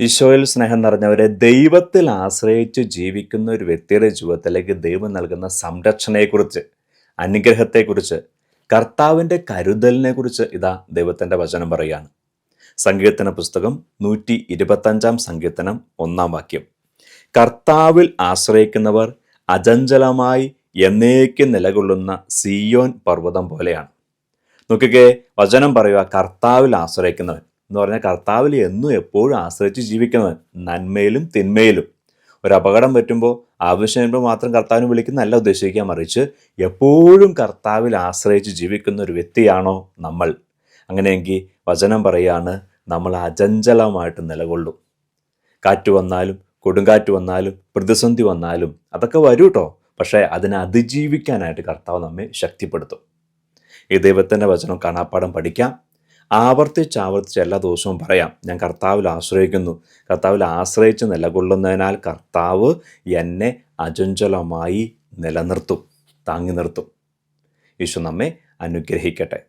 ഈശോയിൽ സ്നേഹം നിറഞ്ഞവരെ ദൈവത്തിൽ ആശ്രയിച്ച് ജീവിക്കുന്ന ഒരു വ്യക്തിയുടെ ജീവിതത്തിലേക്ക് ദൈവം നൽകുന്ന സംരക്ഷണയെക്കുറിച്ച് അനുഗ്രഹത്തെക്കുറിച്ച് കർത്താവിന്റെ കരുതലിനെ കുറിച്ച് ഇതാ ദൈവത്തിന്റെ വചനം പറയുകയാണ്. സങ്കീർത്തന പുസ്തകം നൂറ്റി ഇരുപത്തഞ്ചാം സങ്കീർത്തനം ഒന്നാം വാക്യം. കർത്താവിൽ ആശ്രയിക്കുന്നവർ അചഞ്ചലമായി എന്നേക്ക് നിലകൊള്ളുന്ന സിയോൻ പർവതം പോലെയാണ്. നോക്കിക്കേ വചനം പറയുക കർത്താവിൽ ആശ്രയിക്കുന്നവൻ. എന്ന് പറഞ്ഞാൽ കർത്താവിൽ എന്നും എപ്പോഴും ആശ്രയിച്ച് ജീവിക്കുന്നവൻ നന്മയിലും തിന്മയിലും. ഒരു അപകടം പറ്റുമ്പോൾ ആവശ്യം വരുമ്പോൾ മാത്രം കർത്താവിനെ വിളിക്കുന്നല്ല ഉദ്ദേശിക്കാൻ മറിച്ച് എപ്പോഴും കർത്താവിൽ ആശ്രയിച്ച് ജീവിക്കുന്ന ഒരു വ്യക്തിയാണോ നമ്മൾ. അങ്ങനെയെങ്കിൽ വചനം പറയാണ് നമ്മൾ അചഞ്ചലമായിട്ട് നിലകൊള്ളും. കാറ്റ് വന്നാലും കൊടുങ്കാറ്റ് വന്നാലും പ്രതിസന്ധി വന്നാലും അതൊക്കെ വരൂ കേട്ടോ പക്ഷേ അതിനെ അതിജീവിക്കാനായിട്ട് കർത്താവ് നമ്മെ ശക്തിപ്പെടുത്തും. ഈ ദൈവത്തിന്റെ വചനം കാണാപ്പാടം പഠിക്കാം. ആവർത്തിച്ച് ആവർത്തിച്ച് എല്ലാ ദിവസവും പറയാം. ഞാൻ കർത്താവിൽ ആശ്രയിക്കുന്നു. കർത്താവിൽ ആശ്രയിച്ച് നിലകൊള്ളുന്നതിനാൽ കർത്താവ് എന്നെ അചഞ്ചലമായി നിലനിർത്തും താങ്ങി നിർത്തും. ഈശോ നമ്മെ അനുഗ്രഹിക്കട്ടെ.